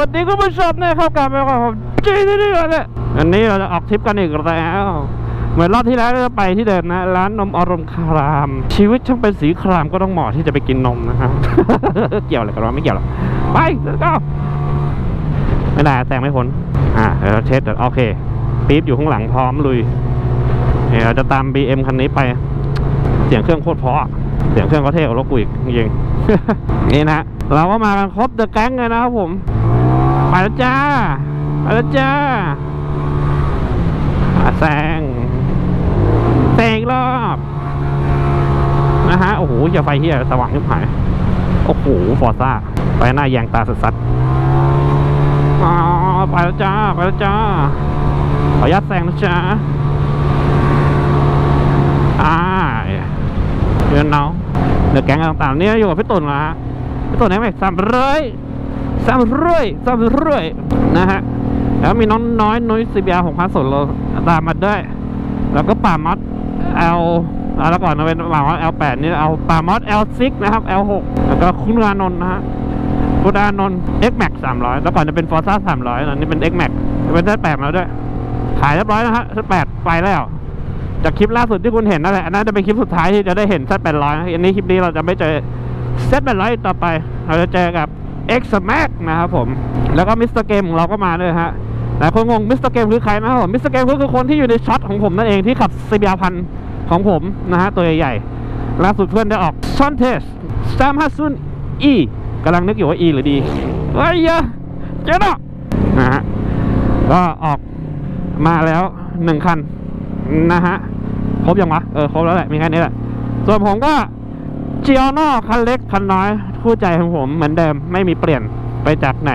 วัสดีคุณผู้ชมนะครับกลับมากับผมจีนี่นี่เนี่ยอันนี้เราจะออกทริปกันอีกแล้วเหมือนรอบที่แล้วเราจะไปที่เดิมนะร้านนมอารมณ์คราม ชีวิตช่างเป็นสีครามก็ต้องเหมาะที่จะไปกินนมนะครับเกี่ยวอะไรกันวะไม่เกี่ยวหรอกไป let's go ไม่ได้แซงไม่พ้นอ่าเดี๋ยวเราเช็ดโอเคปี๊บอยู่ข้างหลังพร้อมลุยเนี่ยเราจะตาม BM คันนี้ไป เสียงเครื่องโคตรเพราะอะเสียงเครื่องก็เท่กว่ารถกูอีกจริงๆนี่นะเราก็มากันครบเดอะแก๊งเลยนะครับผม ไปแล้วจ้าไปแล้วจ้าแซงแซงรอบนะฮะโอ้โหจะไฟเฮียสว่างขึ้นหายโอ้โหฟอร์ซ่าไปหน้าแยงตาสัสๆอ๋อไปแล้วจ้าไปแล้วจ้าขออนุญาตแซงนะจ้าอ่าเดือนน้องเดือแก๊งต่างๆเนี่ยอยู่กับพี่ตุ่นนะฮะพี่ตุ่นเนี่ยสามร้อย สามร้อยสามร้อยนะฮะ แล้วมีน้องน้อยนุ้ยซีบีอาร์หกพันส่วนโลตามมาด้วย แล้วก็ป่ามอสเอลแล้วก่อนเราเป็นป่ามอสเอลแปดนี่เอาป่ามอสเอลซิกนะครับเอลหกแล้วก็คุณอานนท์นะฮะคุณอานนท์เอ็กแม็กสามร้อยแล้วก่อนจะเป็นฟอร์ซ่าสามร้อยตอนนี้เป็นเอ็กแม็กเป็นเซตแปดมาด้วย ขายเรียบร้อยนะฮะเซตแปดไปแล้วจากคลิปล่าสุดที่คุณเห็นนั่นแหละนน่าจะเป็นคลิปสุดท้ายที่จะได้เห็นเซตแปดร้อยอันนี้คลิปนี้เราจะไม่เจอเซตแปดร้อยต่อไป เราจะเจอกับ X Max นะครับผม แล้วก็มิสเตอร์เกมของเราก็มาด้วยฮะหลายคนงงมิสเตอร์เกมคือใครนะครับผมมิสเตอร์เกมก็คือคนที่อยู่ในช็อตของผมนั่นเองที่ขับซีบีอาพันของผมนะฮะตัวใหญ่ๆล่าสุดเพื่อนได้ออกซอนเทสสามห้าศูนย์อีกำลังนึกอยู่ว่า E หรือ D เฮ้ยเยอะเจ๊ดอกนะฮะก็ออกมาแล้วหนึ่งคันนะฮะครบยังวะเออครบแล้วแหละมีแค่นี้แหละส่วนผมก็เจียโน่คันเล็กคันน้อย คู่ใจของผมเหมือนเดิมไม่มีเปลี่ยนไปจากไหน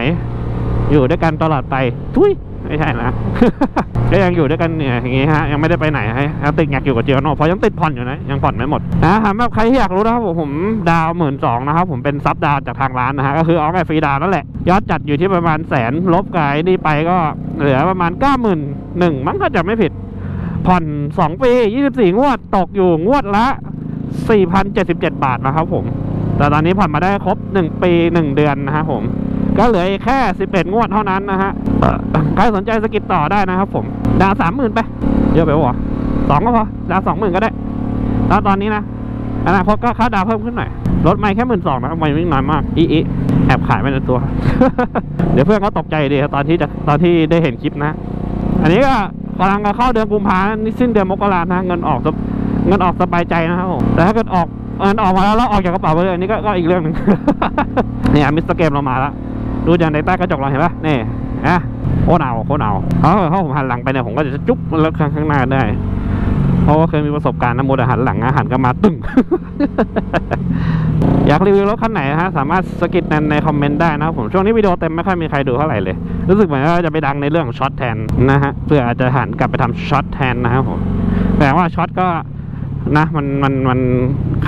อยู่ด้วยกันตลอดไป ทุยไม่ใช่นะก็ยังอยู่ด้วยกันเนี่ยอย่างงี้ฮะยังไม่ได้ไปไหนฮะยังติดแงกอยู่กับเจียโนเพราะยังติดผ่อนอยู่นะยังผ่อนไม่หมดนะถามแบบใครที่อยากรู้นะครับผมดาวหมื่นสองนะครับผมเป็นซับดาวจากทางร้านนะฮะก็คือเอาแค่ฟรีดาวนั่นแหละยอดจัดอยู่ที่ประมาณแสนลบกายนี่ไปก็เหลือประมาณเก้าหมื่นหนึ่งมั้งก็จะไม่ผิด ผ่อน2ปี24งวดตกอยู่งวดละ4,077บาทนะครับผม แต่ตอนนี้ผ่อนมาได้ครบ 1 ปี 1 เดือนนะครับผม ก็เหลือแค่ 11 งวดเท่านั้นนะฮะใครสนใจสกิดต่อได้นะครับผม ดาว30,000ไป เยอะไปวะสองก็พอ ดาว20,000ก็ได้ แล้วตอนนี้นะ อนาคตก็ค่าดาวเพิ่มขึ้นหน่อย รถไม่แค่หมื่นสองนะครับไม่วิ่งน้อยมาก อีอีแอบขายไปในตัว เดี๋ยวเพื่อนเขาตกใจดีครับตอนที่จะตอนที่ได้เห็นคลิปนะ อันนี้ก็กำลังจะเข้าเดือนกุมภาพันธ์นี่สิ้นเดือนมกรานะเงินออกเงินออกสบายใจนะครับผมแต่ถ้าเกิดออก เงินออกมาแล้วแล้วออกจากกระเป๋าไปเลยอันนี้ก็ก็อีกเรื่องหนึ่ง เนี่ยมิสเตอร์เกมเรามาแล้วดูจากในใต้กระจกเราเห็นปะนี่นะโคตรเอาโคตรเอาเขาผมหันหลังไปเนี่ยผมก็จะจุ๊บแล้วข้างข้างหน้าได้ เพราะว่าเคยมีประสบการณ์นะโมดหันหลังอาหันก็มาตึ้ง อยากรีวิวรถคันไหนนะฮะสามารถสกิดในในคอมเมนต์ได้นะผมช่วงนี้วิดีโอเต็มไม่ค่อยมีใครดูเท่าไหร่เลย รู้สึกเหมือนว่าจะไปดังในเรื่องช็อตแทนนะฮะเพื่ออาจจะหันกลับไปทำช็อตแทนนะครับผมแต่ว่าช็อตก็นะมันมันมัน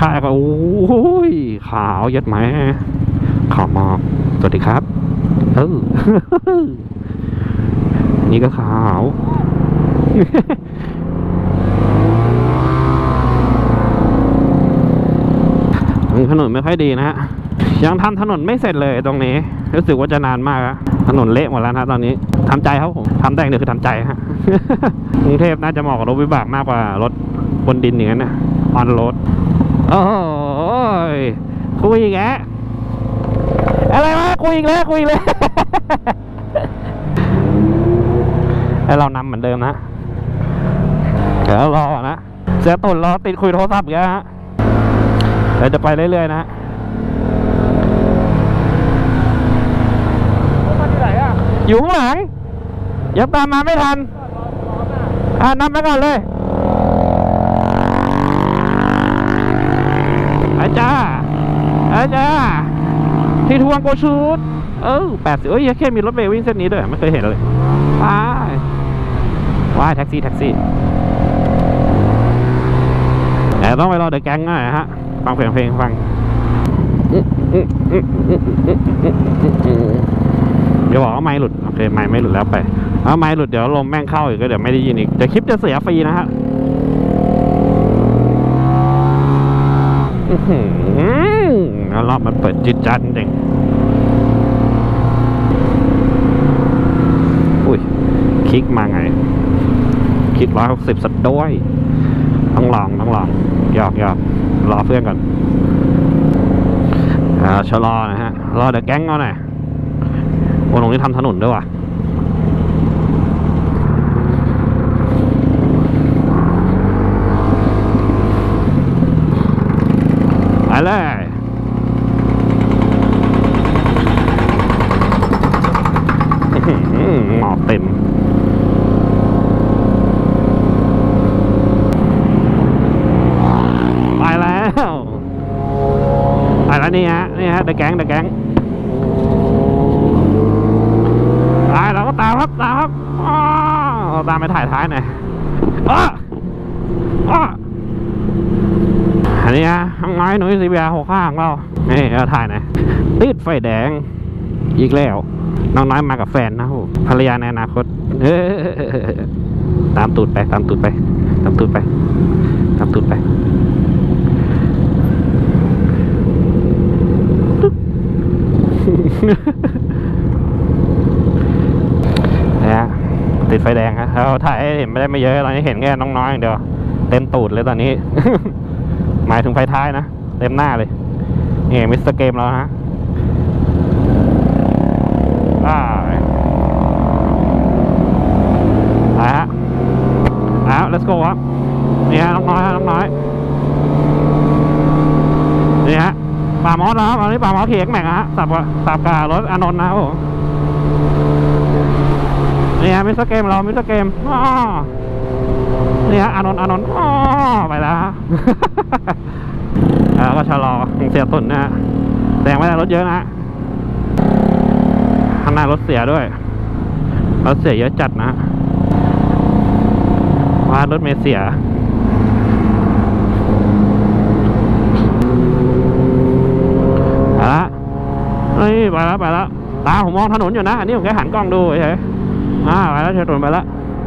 ค่าก็โอ้ยขาวเยัดไหมขาวมากสวัสดีครับ เออ นี่ก็ขาวถนนไม่ค่อยดีนะฮะ ยังทำถนนไม่เสร็จเลยตรงนี้ รู้สึกว่าจะนานมากอะถนนเละหมดแล้วนะตอนนี้ทำใจครับผมทำได้อย่างเดียวคือทำใจฮะกรุงเทพน่าจะเหมาะกับรถวิบากมากกว่ารถบนดินอย่างนั้นนะออนโรด โอ้ยคุยอีกแล้วอะไรวะคุยอีกแล้วคุยอีกแล้วให้เรานำเหมือนเดิมนะเดี๋ยวรอนะเสียตุนรอติดคุยโทรศัพท์อีกแล้วฮะเดี๋ยวจะไปเรื่อยๆนะฮะอยู่ข้างหลังยังตามมาไม่ทัน อ่านำไปก่อนเลย อาจ้าอาจ้าที่ทวงโกชูดเออแปดสิบเอ้ยแค่มีรถเมล์วิ่งเส้นนี้ด้วยไม่เคยเห็นเลยว้ายว้ายแท็กซี่แท็กซี่แต่ต้องไปรอเดอะแก๊งหน่อยฮะ ฟังเพลงเพลงฟังเดี๋ยวบอกว่าไม้หลุด โอเคไม้ไม่หลุดแล้วไปเอาไม้หลุดเดี๋ยวลมแม่งเข้าอีกก็เดี๋ยวไม่ได้ยินอีกเดี๋ยวคลิปจะเสียฟรีนะฮะ แล้วรอมันเปิดจิตจันจริงอุ้ย คลิกมาไง คลิกร้อยหกสิบสุดด้วย ต้องลองต้องลองหยอกหยอกรอเพื่อนก่อนอ่าชะลอนะฮะ รอเดี๋ยวแก๊งเอาหน่อยโอ้ตรงนี้ทำถนนด้วยว่ะ อกเต็ม ไปแล้วไปแล้วนี่ฮะ นี่ฮะเดอะแก๊งเดอะแก๊งไปเราก็ตามครับตามครับอ้าตามไปถ่ายท้ายหน่อยอ้ออันนี้ฮะทางไม้หนุ่ยซีเบียหกข้างเรานี่เราถ่ายหน่อยติดไฟแดงอีกแล้ว น้องน้อยมากับแฟนนะครับผมภรรยาในอนาคตเอ้อตามตูดไปตามตูดไป ตามตูดไป ตามตูดไปนะติดไฟแดงครับเราถ่ายเห็นไม่ได้ไม่เยอะตอนนี้เห็นแค่น้องน้อยอย่างเดียวเต็มตูดเลยตอนนี้ หมายถึงไฟท้ายนะ เต็มหน้าเลยนี่มิสเตอร์เกมแล้วฮะ อ่าไปฮะเอา let's go ครับนี่ฮะน้องน้อยฮะน้องน้อยนี่ฮะป่ามอสนะครับอันนี้ป่ามอสเขียงแม็กนะฮะสับกับสับกับรถอานนท์นะครับผมนี่ฮะมิสเตอร์เกมเรามิสเตอร์เกมอ้อนี่ฮะอานนท์อานนท์อ้อไปแล้วฮะแล้วก็ชะลอยังเสียตุนนะฮะแซงไม่ได้รถเยอะนะ หน้ารถเสียด้วยรถเสียเยอะจัดนะว่ารถเมล์เสียไปละนี่ไปแล้วไปแล้วตาผมมองถนนอยู่นะ อันนี้ผมแค่หันกล้องดูเฉยอ่าไปแล้วเชิญถนนไปแล้ว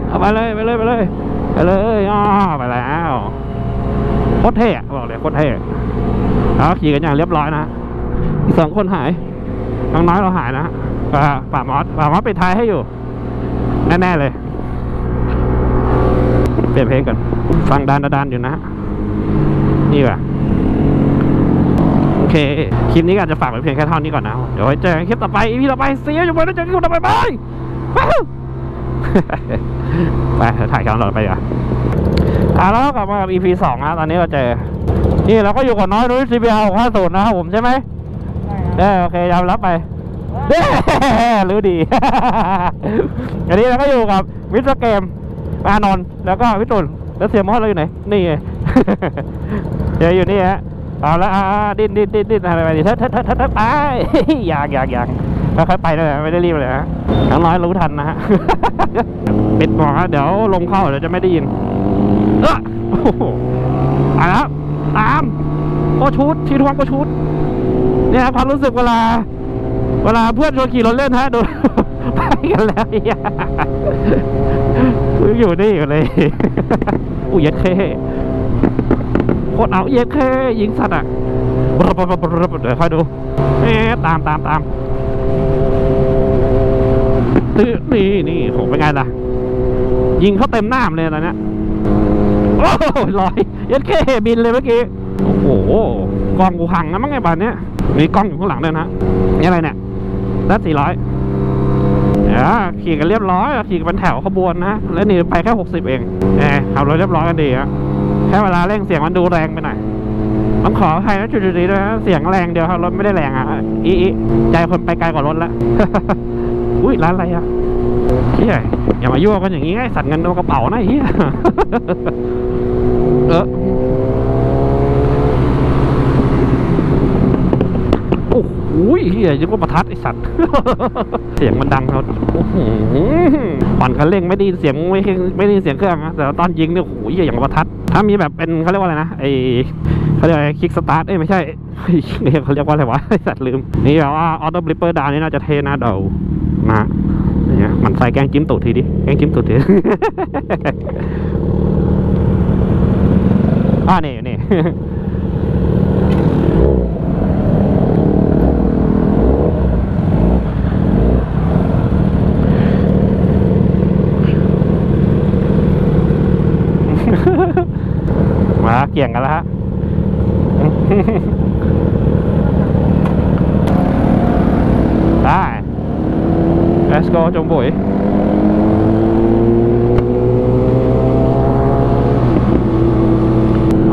เอาไปเลยไปเลยไปเลยไปเลยอ๋อไปแล้วโคตรเท่บอกเลยโคตรเท่แล้วขี่กันอย่างเรียบร้อยนะอีกสองคนหายน้องน้อยเราหายนะ ป่าป่ามอสป่ามอสปิดท้ายให้อยู่ แน่ ๆ เลย เปลี่ยนเพลงก่อน ฟังดานดานๆอยู่นะ นี่ว่ะโอเค คลิปนี้ก็อาจจะฝากไว้เพียงแค่เท่านี้ก่อนนะ เดี๋ยวไว้เจอกันคลิปต่อไป อีพีต่อไปเสียอยู่บนแล้วเจอกันคลิปต่อไปบายว้าวไปถ่ายกันต่อไปอะอะแล้วก็กลับมากับ EP สองนะตอนนี้เราเจอ นี่เราก็อยู่กับน้อยนุ้ย CBR 650 นะครับผมใช่ไหมเออโอเคยอมรับไปเด้ รู้ดี อันนี้เราก็อยู่กับวิศเกมอานนท์แล้วก็วิตุลแล้วเสียมอสเราอยู่ไหน นี่ไงเดี๋ยวอยู่นี่ฮะเอาละดิ้นดิ้นดิ้นดิ้นอะไรไปดิเถิดเถิดเถิดไปอยากอยากอยากค่อยไปเลยไม่ได้รีบเลยฮะน้องน้อยรู้ทันนะฮะปิดหมอฮะเดี๋ยวลมเข้าเดี๋ยวจะไม่ได้ยินเออโอ้โหไปแล้วตามโกชุดชีทวงโกชุดเนี่ยครับความรู้สึกเวลา เวลาเพื่อนชวนขี่รถเล่นฮะดูไปกันแล้วไอะอยู่นี่อยู่เลยอุ้ยเย็ดเคโคตรเอาเย็ดเคยิงสัตว์อะเดี๋ยวค่อยดูเอ๊ตามตามตามตื้อนี่นี่โหเป็นไงล่ะ ยิงเขาเต็มหน้ามเลยตอนเนี้ยโอ้ลอยเย็ดเคบินเลยเมื่อกี้ โอ้โหกล้องกูพังนะมั้งไงบ้านเนี้ยมีกล้องอยู่ข้างหลังด้วยนะนี่อะไรเนี่ย ด้านสี่ร้อยอ่าขี่กันเรียบร้อยขี่กันเป็นแถวขบวนนะ แล้วนี่ไปแค่หกสิบเองแหมขับรถเรียบร้อยกันดีอะแค่เวลาเร่งเสียงมันดูแรงไปหน่อยต้องขออภัยนะจุดๆนี้ด้วยนะเสียงแรงเดียวครับรถไม่ได้แรงอะอีอีใจคนไปไกลกว่ารถละอุ้ยร้านอะไรอะเฮียอย่ามายั่วกันอย่างงี้ไงสั่นเงินโดนกระเป๋านะเฮียเออโอ้โห เฮียยังว่าประทัดไอสัตว์ เสียงมันดังครับโอ้โหปั่นคันเร่งไม่ได้ยินเสียงไม่ไม่ได้ยินเสียงเครื่องนะแต่ตอนยิงเนี่ยโอ้โหเฮียอย่างประทัด ถ้ามีแบบเป็นเขาเรียกว่าอะไรนะไอเขาเรียกอะไรคิกสตาร์ทเอ้ยไม่ใช่เฮ้ยเขาเรียกว่าอะไรวะไอสัตว์ลืม นี่แบบว่าออโต้บลิปเปอร์ดาวนี่น่าจะเทน่าเดานะเนี่ยมันใส่แกงจิ้มตูดทีดิแกงจิ้มตูดทีอ่านี่นี่โเกี่ยงกันแล้วฮะได้ let's go จงบุ๋ย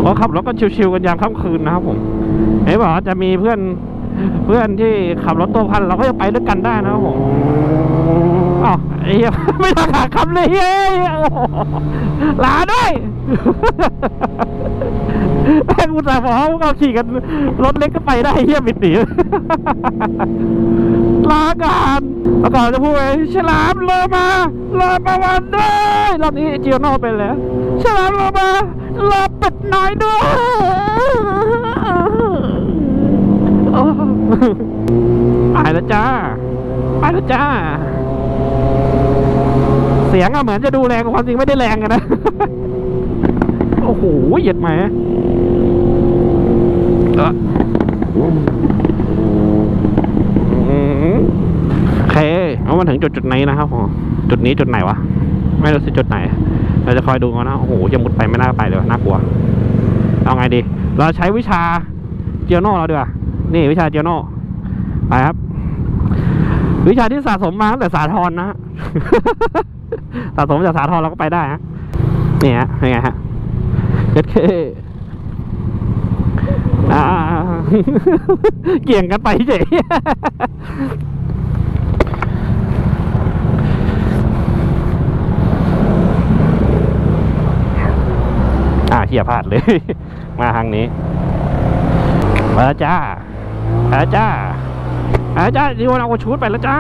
เขาขับรถก็ชิวๆกันยามค่ำคืนนะครับผมเห็นบอกว่าจะมีเพื่อนเพื่อนที่ขับรถตัวพันเราก็จะไปด้วยกันได้นะครับผม อ้าวไอ้เหี้ยไม่ทันขาขับเลยเฮ้ยโอ้ลาด้วยแม่งกูแต่บอกว่าพวกเราขี่กันรถเล็กก็ไปได้เฮียบิดหนีลาการแล้วก่อนจะพูดไงฉลามโลมาโลมาวันด้วยรอบนี้เจียวโนเป็นแล้วฉลามโลมาโลเป็ดน้อยด้วยโอ้ไปแล้วจ้าไปแล้วจ้า เสียงอะเหมือนจะดูแรงความจริงไม่ได้แรงกันนะ โอ้โหเหยียดไหมเอออืมโอเคเอามาถึงจุดจุดนี้นะครับผมจุดนี้จุดไหนวะ ไม่รู้สิจุดไหน เราจะคอยดูกันนะ โอ้โหจะมุดไปไม่น่าไปเลยน่ากลัว เอาไงดี เราใช้วิชาเจียโน่เราดีกว่า นี่วิชาเจียโน่ไปครับ วิชาที่สะสมมาตั้งแต่สาทรนะสะสมจากสาทรเราก็ไปได้ฮะนี่ฮะเป็นไงฮะเจ็ดเคอ่าเกี่ยงกันไปเฉยอ่าเฮียพลาดเลย มาทางนี้ มาจ้ามาจ้า มาแล้วจ้าดิวันเอาชุดไปแล้วจ้า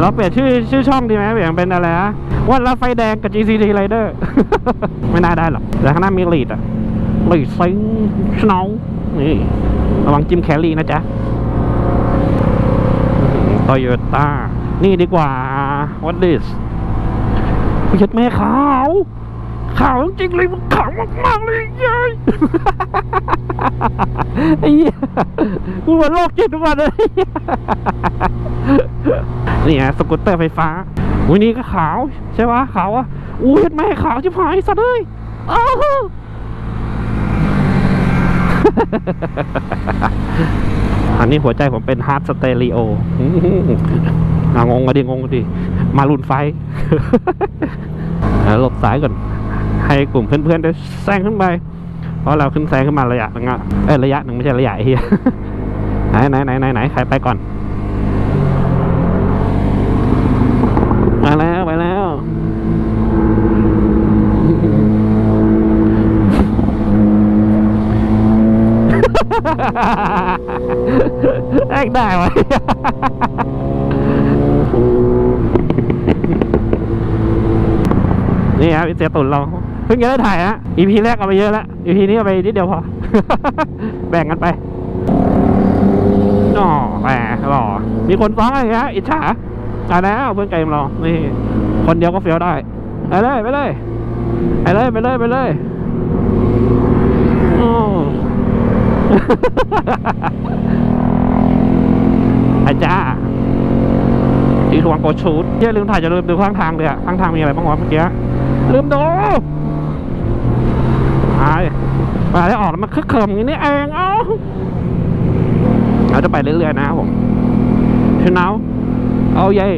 เราเปลี่ยนชื่อชื่อช่องดีไหมเปลี่ยนเป็นอะไรนะวันละไฟแดงกับ GCT Rider ไม่น่าได้หรอกแต่ข้างหน้ามีลีดอะลีดซิงสโนว์นี่ระวังจิมแคลรี่นะจ๊ะโตโยต้านี่ดีกว่า what this ผู้ชัดแม่ขาว ขาวจริงเลยมันขาวมากๆเลยยัยไอ้เหี้ยกูเหมือนโลกจิตทุกวันเลยนี่ไงสกูตเตอร์ไฟฟ้าอุ้ยนี่ก็ขาวใช่ปะขาวอะอุ้เห็นไหมขาวชิบหายสัตว์เลยอ้าวอันนี้หัวใจผมเป็นฮาร์ดสเตอริโออะงงกันดิงงกันดิ มารุนไฟอะหลบซ้ายก่อน ให้กลุ่มเพื่อนๆได้แซงขึ้นไป เพราะเราขึ้นแซงขึ้นมาระยะหนึงอะเอ้ยระยะหนึ่งไม่ใช่ระยะเฮียไหนไหนไหนไหนไหนใครไปก่อนมาแล้วไปแล้วแอกได้วะนี่ครับเสียตุนเรา เพิ่งจะได้ถ่ายฮะ EP แรกเอาไปเยอะแล้ว EP นี้เอาไปนิดเดียวพอ แบ่งกันไปอ๋อแหมหล่อมีคนฟ้องอะไรฮะอิจฉาอ่าแล้วเพื่อนเกมเรานี่ คนเดียวก็เฟี้ยวได้ไปเลยไปเลยไปเลยไปเลยไปเลยโอ้อาจ้าที่ทวงโกชูดเย่ลืมถ่ายจะลืมดูข้างทางเลยอะข้างทางมีอะไรบ้างวะเมื่อกี้ลืมดู หายมาได้ออกแล้วมันคึกเขิมอย่างนี้เองเอ้าเราจะไปเรื่อยๆนะครับผมชื่อเนาเอาเย่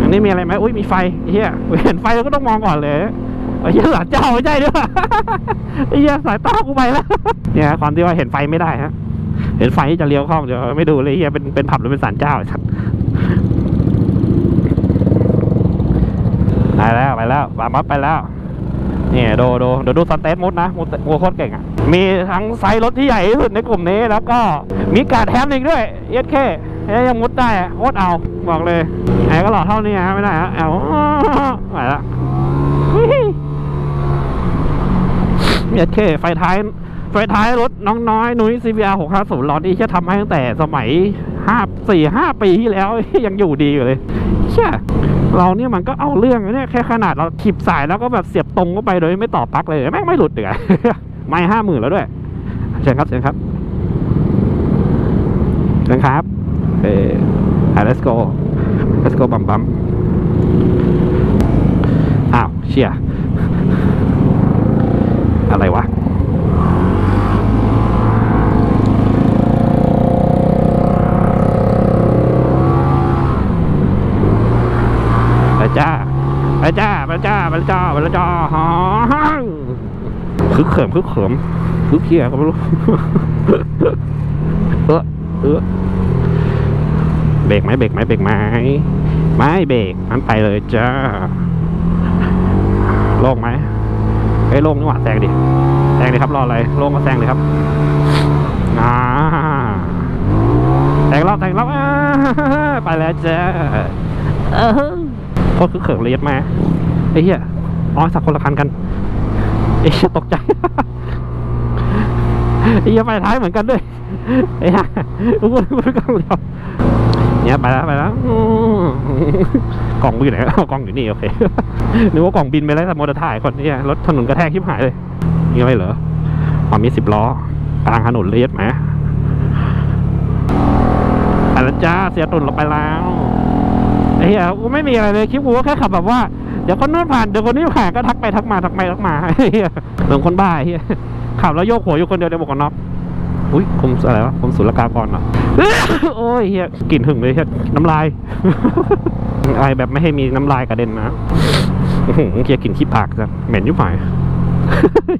อันนี้มีอะไรไหมอุ้ยมีไฟเฮียเห็นไฟเราก็ต้องมองก่อนเลยเหี้ยหลานเจ้าไม่ใช่ด้วยเหี้ยสายตากูไปแล้วเนี่ยความที่ว่าเห็นไฟไม่ได้ฮะเห็นไฟที่จะเลี้ยวข้าเดี๋ยวไม่ดูเลยเฮียเป็นเป็นผับหรือเป็นศาลเจ้าไอ้สัสไปแล้วไปแล้วปามัดไปแล้ว นี่ดูดูเดี๋ยวดูสเตทมุดนะมุดโคตรเก่งอะ มีทั้งไซส์รถที่ใหญ่ที่สุดในกลุ่มนี้แล้วก็มีการแฮมอีกด้วยเอสเคยังมุดได้อะโคตรเอาบอกเลยไอ้ก็หล่อเท่านี้ฮะไม่ได้ฮะเอาไปละเอสเคไฟท้ายไฟท้ายรถน้องน้อยนุ้ย CBR 650ล้อนี่แค่ทำให้ตั้งแต่สมัยห้าสี่ห้าปีที่แล้วยังอยู่ดีอยู่เลยเช่ย เราเนี่ยมันก็เอาเรื่องนะเนี่ยแค่ขนาดเราขีบสายแล้วก็แบบเสียบตรงเข้าไปโดยไม่ต่อปลั๊กเลยแม่งไม่หลุดเลยไม่ห้าหมื่นแล้วด้วยเชิญครับเชิญครับเชิญครับเออ let's go let's go บัมบัมเชียอะไรวะ ไปจ้าไป จ้าไปจ้าไปจ้าไปจ้าฮะคึกเขิมคึกเขิมคึกเขียก็ไม่รู้เออเออเบรกไหมเบรกไหมเบรกไหมไม่เบรกนั้นไปเลยจ้าโล่งไหมเฮ้ยโล่งนี่หว่าแซงดิแซงดิครับรออะไรโล่งก็แซงดิครับอ่าแซงรอบแซงรอบอ่าไปแล้วจ้าเออโคตรคือเขิงเลยยัดมา ไอ้เหี้ยอ๋อสักคนละคันกันไอ้เหี้ยตกใจไอ้เหี้ยไปท้ายเหมือนกันด้วยไอ้เหี้ยกูพูดพูดกล้องเดียวเนี่ยไปแล้วไปแล้วกล่องอยู่ไหนเอากล่องอยู่นี่โอเคนึกว่ากล่องบินไปแล้วแต่มอเตอร์ถ่ายคนเนี่ยรถถนนกระแทกชิบหายเลยนี่ไม่เหรอความมีสิบล้อกลางถนนเลยยัดมไปแล้วจ้าเสียตุนเราไปแล้วไอ้เหี้ยกูไม่มีอะไรเลยคลิปกูก็แค่ขับแบบว่า เดี๋ยวคนนู้นผ่านเดี๋ยวคนนี้ผ่านก็ทักไปทักมาทักไปทักมาไอ้เหี้ยเหมือนคนบ้าไอ้เหี้ยขับแล้วโยกหัวอยู่คนเดียวในหมวกกันน็อกอุ้ยคมอะไรวะคมศุลกากรเหรอโอ้ยเหี้ยกลิ่นหึงเลยเหี้ยน้ำลายไอแบบไม่ให้มีน้ำลายกระเด็นนะอื้อหือเฮียกลิ่นขี้ปากจ้ะเหม็นยุ่หาย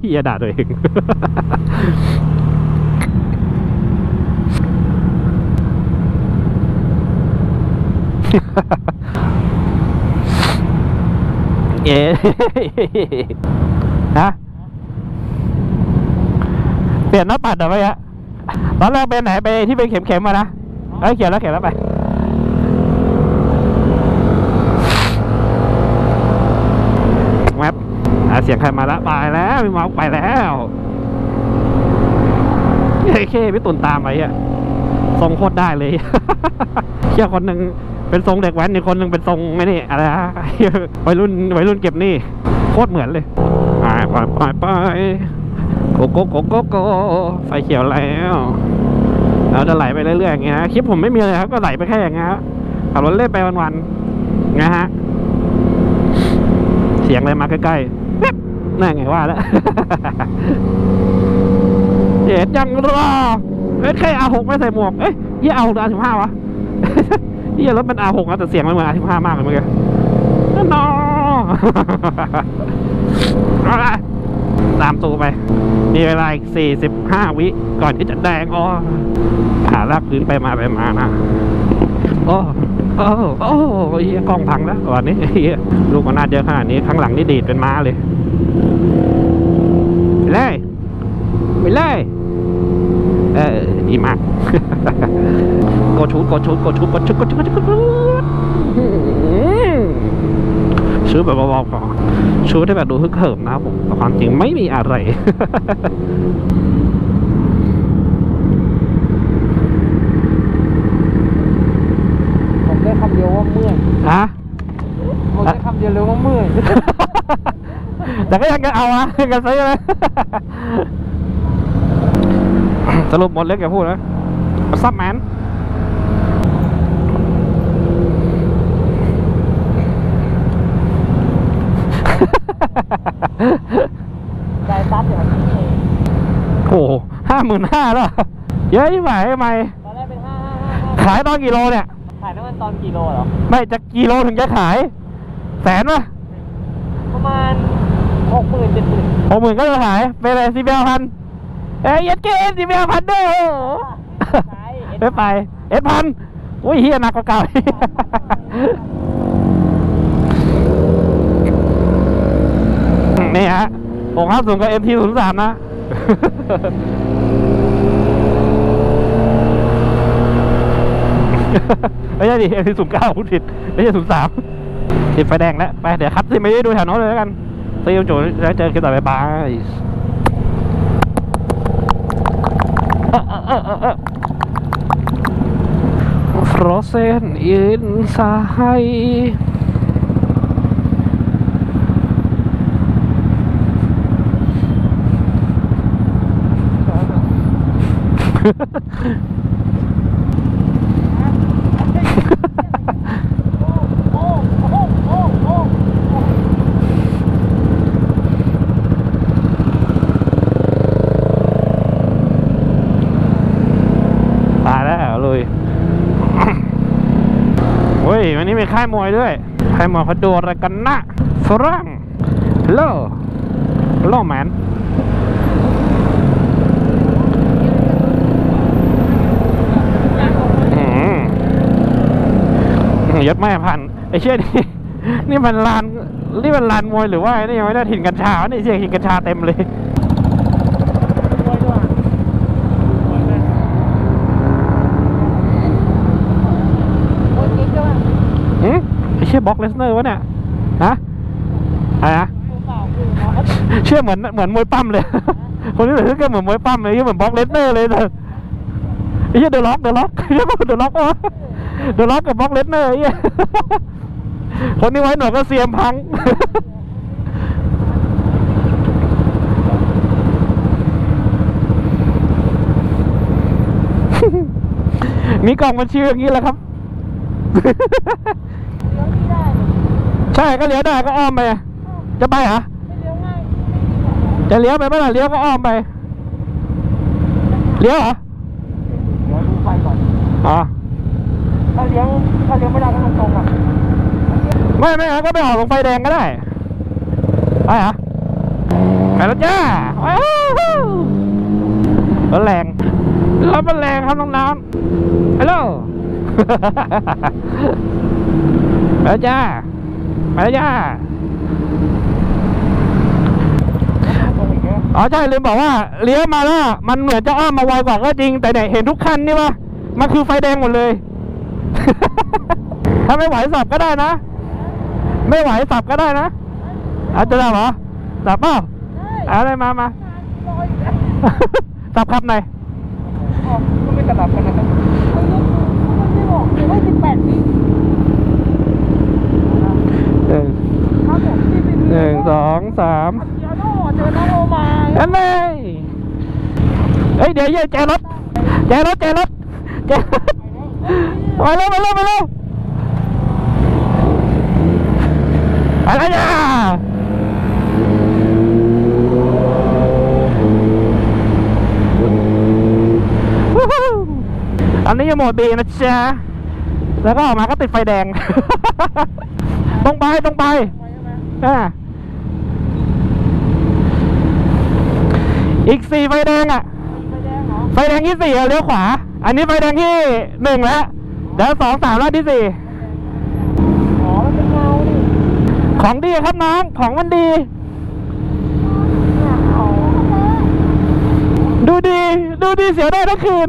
เฮียด่าตัวเอง เอฮะเปลี่ยนหน้าปัดเหรอไปฮะตอนแรกเป็นไหนไปที่เป็นเข็มๆมานะเอ้ยเขียนแล้วเขียนแล้วไปแวบอ่เสียงใครมาล้วไปแล้วพี่เมาไปแล้วเฮ้ยพี่ตุนตามไปอะทรงโคตรได้เลยเชี่ยคนหนึ่ง เป็นทรงเด็กแว้นอีกคนหนึ่งเป็นทรงไม่นี่อะไรฮะวัยรุ่นวัยรุ่นเก็บหนี่โคตรเหมือนเลยไปไปไปไปโกโกโกโกโกไฟเขียวแล้วเราจะไหลไปเรื่อยๆอย่างเงี้ยคลิปผมไม่มีเลยครับก็ไหลไปแค่อย่างเงี้ยฮะขับรถเล่นไปวันๆนะฮะเสียงอะไรมาใกล้ๆนั่นไงว่าแล้วเจ็ดยังรอเอ้ยใครอาหกไม่ใส่หมวกเอ้ยยี่เอาหกหรืออาสิบห้าวะ ยี่รถเป็นอาหกนะแต่เสียงมันเหมือนอาสิบห้ามากเลยเมื่อกี้นั่นนอตามตูไป มีเวลาอีกสี่สิบห้าวิก่อนที่จะแดงอ๋อขาลากพื้นไปมาไปมานะโอ้โอ้โอ้เฮียกล้องพังแล้ววันนี้เฮียลูกมันนาเยอะขนาดนี้ ข้างหลังนี่ดีดเป็นม้าเลย ไปเลย ไปเลย เออดีมาก ชุดกดชุดกดชุดกดชุดกดชุดกดชุดกดชุดชื่อแบบเบาๆก่อนชื่อที่แบบดูฮึกเหิมนะครับผมแต่ความจริงไม่มีอะไรผมได้คำเดียวว่าเมื่อยฮะผมได้คำเดียวเลยว่าเมื่อยแต่ก็ยังจะเอาอะยังจะเลยสรุปหมดเล็กอย่าพูดนะซับแมน ได้ตัดอย่างนี้เอง โอ้ห้าห มื่นห้าแล้วเยอะยิ่งไหวทำไมตอนแรกเป็นห้าห้าห้าห้าขายตอนกี่โลเนี่ย ขายน้ำมันตอนกี่โลเหรอ ไม่จะกี่โลถึงจะขาย แสนวะประมาณหกหมื่นเจ็ดหมื่นหกหมื่นก็จะขายไปเลยสิบห้าพันเอ้ยยัดเกณฑ์สิบห้าพันด้วยโอ้โหใช่ไม่ไปเอ็ดพันอุ้ยเฮียหนักกว่าเก่านี่ฮะหกห้าศูนย์กับเอ็มทีศูนย์สามนะ ไม่ใช่ดิเอ็มทีศูนย์เก้าพูดผิดไม่ใช่ศูนย์สามติดไฟแดงแล้วไปเดี๋ยวคัดสิไม่ได้ดูแถวน้นเลยแล้วกันซีอิ๊วจูแล้วเจอกันต่อไปบายเออเออเออเออ Frozen inside โอ้โอ้โอ้โอ้ นี้มีค่ายมวยด้วย ค่ายมวยเขาดูอะไรกันนะฝรั่งฮัลโลโลแมนอืมยศไม่พันไอ้เชี่ยนี่นี่มันลานนี่มันลานมวยหรือว่าไอ้นี่ยังไม่ได้ถิ่นกัญชาวะนี่เชี่ยถิ่นกัญชาเต็มเลยด้วยโอ้ยกิ๊กด้วย หืมไอ้เชี่ยบล็อกเลสเนอร์วะเนี่ยฮะอะไรนะดูเปล่าคือเขาเชื่อเหมือนเหมือนมวยปั้มเลย คนนี้เหมือนก็เหมือนมวยปั้มเลยเหมือนบล็อกเลสเนอร์เลยเธอไอ้เหี้ยเดอะล็อกเดอะล็อกเหี้ยเดอะล็อกวะเดอะล็อกกับบล็อกเลสเนอร์ไอ้เหี้ยคนนี้ไว้หนวดก็เสียมพังมีกล่องมันชื่ออย่างนี้แหละครับเลี้ยวไม่ได้ ใช่ก็เลี้ยวได้ก็อ้อมไปอะจะไปเหรอไม่เลี้ยวง่ายจะเลี้ยวไปเมื่อไหร่เลี้ยวก็อ้อมไป เลี้ยวเหรอเดี๋ยวดูไฟก่อนอ๋อถ้าเลี้ยวถ้าเลี้ยวไม่ได้ก็ตรงๆอะไม่ไม่งั้นก็ไปออกตรงไฟแดงก็ได้ไปเหรอไปแล้วจ้าว้าวรถแรงรถมันแรงครับน้องน้ำฮัลโหลไปแล้วจ้า ไปแล้วจ้าตรงอีกเยอะอ๋อใช่ลืมบอกว่าเลี้ยวมาแล้วมันเหมือนจะอ้อมมาไวกว่าก็จริง แต่เนี่ยเห็นทุกคันนี่ปะมันคือไฟแดงหมดเลย ถ้าไม่ไหวสับก็ได้นะ ไม่ไหวสับก็ได้นะอาจจะได้เหรอสับเปล่าเอาอะไรมามารออีกแล้วสับขับไหนอยอ๋อก็ไม่กระดับกันนะครับไม่รู้มันไม่บอกเลยว่าสิบแปดวิ หนึ่ง ครับผมที่ไปดู หนึ่งสองสาม เดี๋ยวโน่เจอน้องโอมา อันเลย เฮ้ยเดี๋ยวเดี๋ยวแจรถแจรถแจรถแจรถไปเร็วไปเร็วไปเร็วไปแล้วจ้าวู้ฮู้อันนี้ยังโหมดดีนะจ๊ะแล้วก็ออกมาก็ติดไฟแดง ตรงไปตรงไปไปใช่ไหมอ่าอีกสี่ไฟแดงอะ ไฟแดงที่สี่เลี้ยวขวา อันนี้ไฟแดงที่หนึ่งแล้วเดี๋ยวสองสามแล้วที่สี่อ๋อมันเป็นเงาดิของดีครับน้องของมันดี ดูดี ดูดีเสียได้ทั้งคืน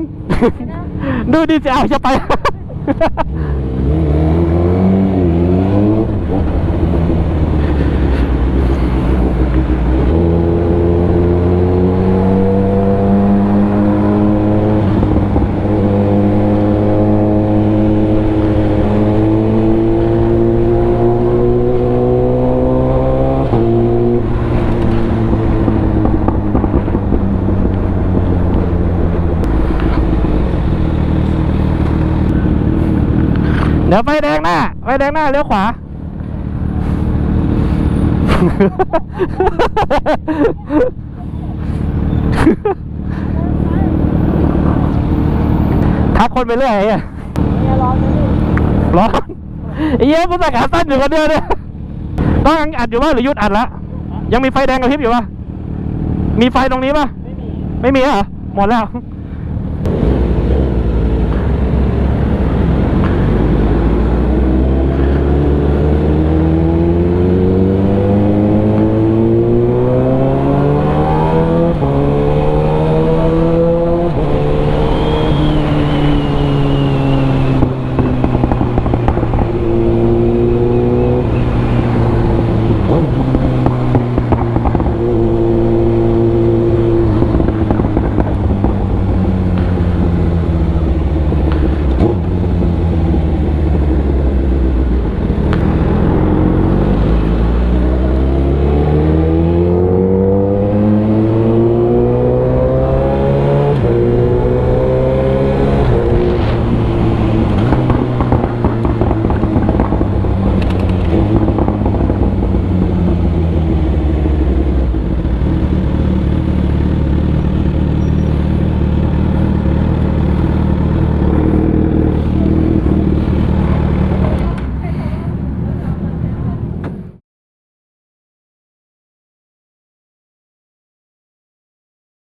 ดูดีเสียเอาจะไป เดี๋ยวไฟแดงห น้าไฟแดงหน้าเลี้ยวขวา ทักคนไปเรื่อยไอ้เนี่ยร้อนไหมนี่ร้อนไอ้เหี้ยกูใส่ขาสั้นอยู่คนเดียวเนี่ยต้องอัดอยู่ป่ะหรือหยุดอัดละ ยังมีไฟแดงกระพริบอยู่ป่ะ มีไฟตรงนี้ป่ะ ไม่มี ไม่มีเหรอ หมดแล้ว